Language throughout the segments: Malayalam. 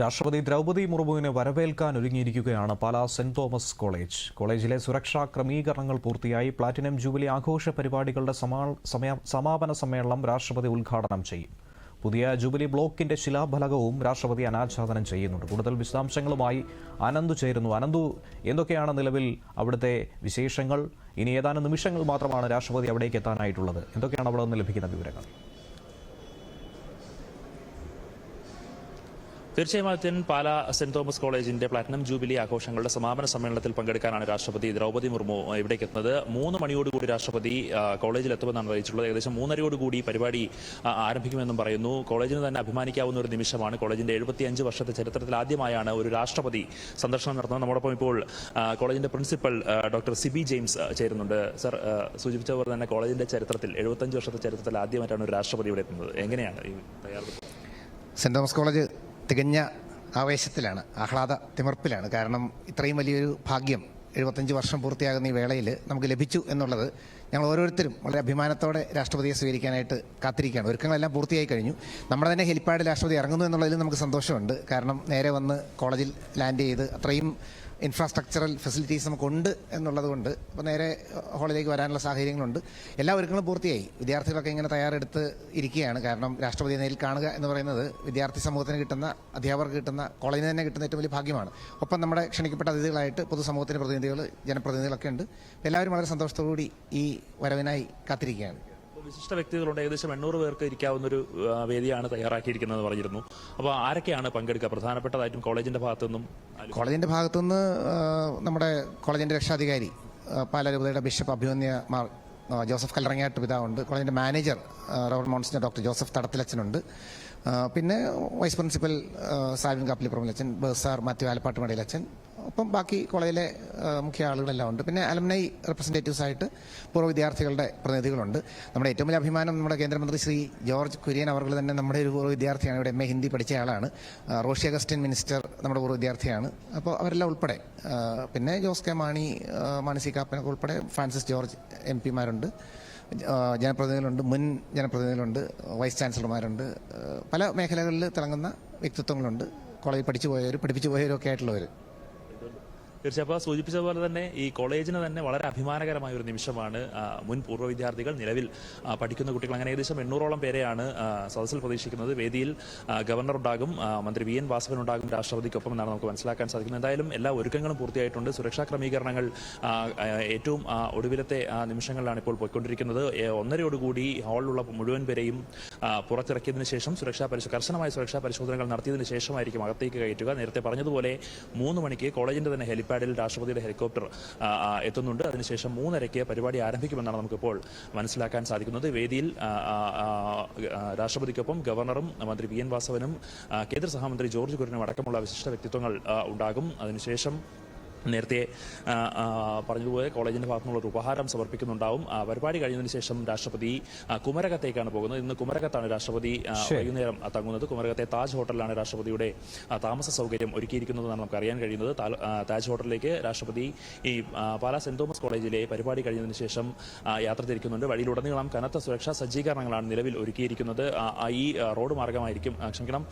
രാഷ്ട്രപതി ദ്രൗപദി മുർമുവിനെ വരവേൽക്കാൻ ഒരുങ്ങിയിരിക്കുകയാണ് പാലാ സെന്റ് തോമസ് കോളേജ്. കോളേജിലെ സുരക്ഷാ ക്രമീകരണങ്ങൾ പൂർത്തിയായി പ്ലാറ്റിനം ജൂബിലി ആഘോഷ പരിപാടികളുടെ സമാ- സമാപന സമ്മേളനം രാഷ്ട്രപതി ഉദ്ഘാടനം ചെയ്യും. പുതിയ ജൂബിലി ബ്ലോക്കിന്റെ ശിലാഫലകവും രാഷ്ട്രപതി അനാച്ഛാദനം ചെയ്യുന്നുണ്ട്. കൂടുതൽ വിശദാംശങ്ങളുമായി അനന്തു ചേരുന്നു. അനന്തു എന്തൊക്കെയാണ് നിലവിൽ അവിടുത്തെ വിശേഷങ്ങൾ? ഇനി ഏതാനും നിമിഷങ്ങൾ മാത്രമാണ് രാഷ്ട്രപതി അവിടേക്ക് എത്താനായിട്ടുള്ളത്. എന്തൊക്കെയാണ് അവിടെ നിന്ന് ലഭിക്കുന്ന വിവരങ്ങൾ? തീർച്ചയായും ആദ്യം പാല സെന്റ് തോമസ് കോളേജിന്റെ പ്ലാറ്റിനം ജൂബിലി ആഘോഷങ്ങളുടെ സമാപന സമ്മേളനത്തിൽ പങ്കെടുക്കാനാണ് രാഷ്ട്രപതി ദ്രൗപദി മുർമു ഇവിടേക്ക് എത്തുന്നത്. മൂന്ന് മണിയോടുകൂടി രാഷ്ട്രപതി കോളേജിൽ എത്തുമെന്നാണ് അറിയിച്ചിട്ടുള്ളത്. ഏകദേശം മൂന്നരയോടുകൂടി പരിപാടി ആരംഭിക്കുമെന്നും പറയുന്നു. കോളേജിന് തന്നെ അഭിമാനിക്കാവുന്ന ഒരു നിമിഷമാണ്. കോളേജിന്റെ എഴുപത്തിയഞ്ച് വർഷത്തെ ചരിത്രത്തിൽ ആദ്യമായാണ് ഒരു രാഷ്ട്രപതി സന്ദർശനം നടത്തുന്നത്. നമ്മോടൊപ്പം ഇപ്പോൾ കോളേജിന്റെ പ്രിൻസിപ്പൽ ഡോക്ടർ സിബി ജെയിംസ് ചേരുന്നുണ്ട്. സർ സൂചിപ്പിച്ച പോലെ തന്നെ കോളേജിന്റെ ചരിത്രത്തിൽ എഴുപത്തഞ്ച് വർഷത്തെ ചരിത്രത്തിൽ ആദ്യമായിട്ടാണ് ഒരു രാഷ്ട്രപതി ഇവിടെ എത്തുന്നത്. എങ്ങനെയാണ് ഈ തയ്യാറെടുപ്പ്? സെന്റ് തോമസ് കോളേജ് തികഞ്ഞ ആവേശത്തിലാണ് ആഹ്ലാദ തിമർപ്പിലാണ്. കാരണം ഇത്രയും വലിയൊരു ഭാഗ്യം എഴുപത്തഞ്ച് വർഷം പൂർത്തിയാകുന്ന ഈ വേളയിൽ നമുക്ക് ലഭിച്ചു എന്നുള്ളത് ഞങ്ങൾ ഓരോരുത്തരും വളരെ അഭിമാനത്തോടെ രാഷ്ട്രപതിയെ സ്വീകരിക്കാനായിട്ട് കാത്തിരിക്കുകയാണ്. ഒരുക്കങ്ങളെല്ലാം പൂർത്തിയായി കഴിഞ്ഞു. നമ്മുടെ തന്നെ ഹെലിപ്പാഡ് രാഷ്ട്രപതി ഇറങ്ങുന്നു എന്നുള്ളതിൽ നമുക്ക് സന്തോഷമുണ്ട്. കാരണം നേരെ വന്ന് കോളേജിൽ ലാൻഡ് ചെയ്ത് അത്രയും ഇൻഫ്രാസ്ട്രക്ചറൽ ഫെസിലിറ്റീസ് നമുക്കുണ്ട് എന്നുള്ളത് കൊണ്ട് ഇപ്പോൾ നേരെ ഹോളിലേക്ക് വരാനുള്ള സാഹചര്യങ്ങളുണ്ട്. എല്ലാ ഒരുക്കങ്ങളും പൂർത്തിയായി. വിദ്യാർത്ഥികളൊക്കെ ഇങ്ങനെ തയ്യാറെടുത്ത് ഇരിക്കുകയാണ്. കാരണം രാഷ്ട്രപതിയെ നേരിൽ കാണുക എന്ന് പറയുന്നത് വിദ്യാർത്ഥി സമൂഹത്തിന് കിട്ടുന്ന അധ്യാപകർക്ക് കിട്ടുന്ന കോളേജിന് തന്നെ കിട്ടുന്ന ഏറ്റവും വലിയ ഭാഗ്യമാണ്. ഒപ്പം നമ്മുടെ ക്ഷണിക്കപ്പെട്ട അതിഥികളായിട്ട് പൊതുസമൂഹത്തിന്റെ പ്രതിനിധികൾ ജനപ്രതിനിധികളൊക്കെ ഉണ്ട്. എല്ലാവരും വളരെ സന്തോഷത്തോടുകൂടി ഈ വരവിനായി കാത്തിരിക്കുകയാണ്. അപ്പോൾ വിശിഷ്ട വ്യക്തികളുണ്ട് ഏകദേശം എണ്ണൂറ് പേർക്ക് ഇരിക്കാവുന്ന ഒരു വേദിയാണ് തയ്യാറാക്കിയിരിക്കുന്നത് പറഞ്ഞിരുന്നു. അപ്പോൾ ആരൊക്കെയാണ് പങ്കെടുക്കുക? പ്രധാനപ്പെട്ടതായിട്ടും കോളേജിന്റെ ഭാഗത്തുനിന്നും കോളേജിന്റെ ഭാഗത്തുനിന്ന് നമ്മുടെ കോളേജിന്റെ രക്ഷാധികാരി പാലരൂപതയുടെ പാലാ രൂപതയുടെ ബിഷപ്പ് അഭിമന്യ മാർ ജോസഫ് കല്ലറങ്ങാട്ട് പിതാവുണ്ട്. കോളേജിന്റെ മാനേജർ റവർ മോൺസിന്റെ ഡോക്ടർ ജോസഫ് തടത്തിലച്ചനുണ്ട്. പിന്നെ വൈസ് പ്രിൻസിപ്പൽ സാവിൻ കാപ്പിലി പ്രമുലച്ചൻ ബേസാർ മാത്യു ആലപ്പാട്ട് മടയിലച്ചൻ ഒപ്പം ബാക്കി കോളേജിലെ മുഖ്യ ആളുകളെല്ലാം ഉണ്ട്. പിന്നെ അലംനൈ റെപ്രസെന്റേറ്റീവ്സ് ആയിട്ട് പൂർവ വിദ്യാർത്ഥികളുടെ പ്രതിനിധികളുണ്ട്. നമ്മുടെ ഏറ്റവും വലിയ അഭിമാനം നമ്മുടെ കേന്ദ്രമന്ത്രി ശ്രീ ജോർജ് കുര്യൻ അവർ തന്നെ നമ്മുടെ ഒരു പൂർവ വിദ്യാർത്ഥിയാണ്. ഇവിടെ എം എ ഹിന്ദി പഠിച്ച ആളാണ്. റോഷി അഗസ്റ്റിൻ മിനിസ്റ്റർ നമ്മുടെ പൂർവ വിദ്യാർത്ഥിയാണ്. അപ്പോൾ അവരെല്ലാം ഉൾപ്പെടെ പിന്നെ ജോസ് കെ മാണി മാണിസി മാണി കാപ്പനൊക്കെ ഉൾപ്പെടെ ഫ്രാൻസിസ് ജോർജ് എം പിമാരുണ്ട്. ജനപ്രതിനിധികളുണ്ട് മുൻ ജനപ്രതിനിധികളുണ്ട് വൈസ് ചാൻസലർമാരുണ്ട്. പല മേഖലകളിൽ തിളങ്ങുന്ന വ്യക്തിത്വങ്ങളുണ്ട്. കോളേജിൽ പഠിച്ചു പോയവർ പഠിപ്പിച്ചു പോയവരൊക്കെ ആയിട്ടുള്ളവർ തീർച്ചയായും. അപ്പോൾ സൂചിപ്പിച്ച പോലെ തന്നെ ഈ കോളേജിന് തന്നെ വളരെ അഭിമാനകരമായ ഒരു നിമിഷമാണ് മുൻ പൂർവ വിദ്യാർത്ഥികൾ നിലവിൽ പഠിക്കുന്ന കുട്ടികൾ. അങ്ങനെ ഏകദേശം എണ്ണൂറോളം പേരെയാണ് സദസ്സിൽ പ്രതീക്ഷിക്കുന്നത്. വേദിയിൽ ഗവർണർ ഉണ്ടാകും മന്ത്രി വി എൻ വാസവൻ ഉണ്ടാകും രാഷ്ട്രപതിക്കൊപ്പം എന്നാണ് നമുക്ക് മനസ്സിലാക്കാൻ സാധിക്കുന്നത്. എന്തായാലും എല്ലാ ഒരുക്കങ്ങളും പൂർത്തിയായിട്ടുണ്ട്. സുരക്ഷാ ക്രമീകരണങ്ങൾ ഏറ്റവും ഒടുവിലത്തെ നിമിഷങ്ങളിലാണ് ഇപ്പോൾ പോയിക്കൊണ്ടിരിക്കുന്നത്. ഒന്നരയോടുകൂടി ഹാളിലുള്ള മുഴുവൻ പേരെയും പുറത്തിറക്കിയതിനു ശേഷം സുരക്ഷാ പരിശോ കർശനമായ സുരക്ഷാ പരിശോധനകൾ നടത്തിയതിനു ശേഷമായിരിക്കും അകത്തേക്ക് കയറ്റുക. നേരത്തെ പറഞ്ഞതുപോലെ മൂന്ന് മണിക്ക് കോളേജിന്റെ തന്നെ ഹെലിപ്പാഡിൽ രാഷ്ട്രപതിയുടെ ഹെലികോപ്റ്റർ എത്തുന്നുണ്ട്. അതിനുശേഷം മൂന്നരയ്ക്ക് പരിപാടി ആരംഭിക്കുമെന്നാണ് നമുക്കിപ്പോൾ മനസ്സിലാക്കാൻ സാധിക്കുന്നത്. വേദിയിൽ രാഷ്ട്രപതിക്കൊപ്പം ഗവർണറും മന്ത്രി വി. എൻ. വാസവനും കേന്ദ്ര സഹമന്ത്രി ജോർജ് കുര്യനും അടക്കമുള്ള വിശിഷ്ട വ്യക്തിത്വങ്ങൾ ഉണ്ടാകും. അതിനുശേഷം നേരത്തെ പറഞ്ഞതുപോലെ കോളേജിന്റെ ഭാഗത്തുനിന്നുള്ള ഒരു ഉപഹാരം സമർപ്പിക്കുന്നുണ്ടാവും. പരിപാടി കഴിഞ്ഞതിന് ശേഷം രാഷ്ട്രപതി കുമരകത്തേക്കാണ് പോകുന്നത്. ഇന്ന് കുമരകത്താണ് രാഷ്ട്രപതി വൈകുന്നേരം തങ്ങുന്നത്. കുമരകത്തെ താജ് ഹോട്ടലിലാണ് രാഷ്ട്രപതിയുടെ താമസ സൗകര്യം ഒരുക്കിയിരിക്കുന്നതെന്നാണ് നമുക്ക് അറിയാൻ കഴിയുന്നത് താജ് ഹോട്ടലിലേക്ക് രാഷ്ട്രപതി ഈ പാലാ സെന്റ് തോമസ് കോളേജിലെ പരിപാടി കഴിഞ്ഞതിന് ശേഷം യാത്ര തിരിക്കുന്നുണ്ട്. വഴിയിലുടനീളം കനത്ത സുരക്ഷാ സജ്ജീകരണങ്ങളാണ് നിലവിൽ ഒരുക്കിയിരിക്കുന്നത്. ഈ റോഡ് മാർഗമായിരിക്കും ക്ഷമിക്കണം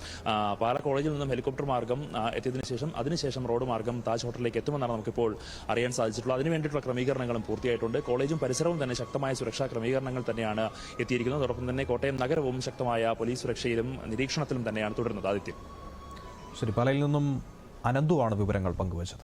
പാലാ കോളേജിൽ നിന്നും ഹെലികോപ്റ്റർ മാർഗം എത്തിയതിനു ശേഷം അതിനുശേഷം റോഡ് മാർഗം താജ് ഹോട്ടലിലേക്ക് എത്തുമെന്നാണ് നമുക്കിപ്പോൾ അറിയാൻ സാധിച്ചിട്ടുള്ളത്. അതിനു വേണ്ടിയിട്ടുള്ള ക്രമീകരണങ്ങളും പൂർത്തിയായിട്ടുണ്ട്. കോളേജും പരിസരവും തന്നെ ശക്തമായ സുരക്ഷാ ക്രമീകരണങ്ങൾ തന്നെയാണ് എത്തിയിരിക്കുന്നത്. അതോടൊപ്പം തന്നെ കോട്ടയം നഗരവും ശക്തമായ പോലീസ് സുരക്ഷയിലും നിരീക്ഷണത്തിലും തന്നെയാണ് തുടരുന്നത്. ആദിത്യം. ശരി പലയിൽ നിന്നും അനന്തുവാണ് വിവരങ്ങൾ പങ്കുവച്ചത്?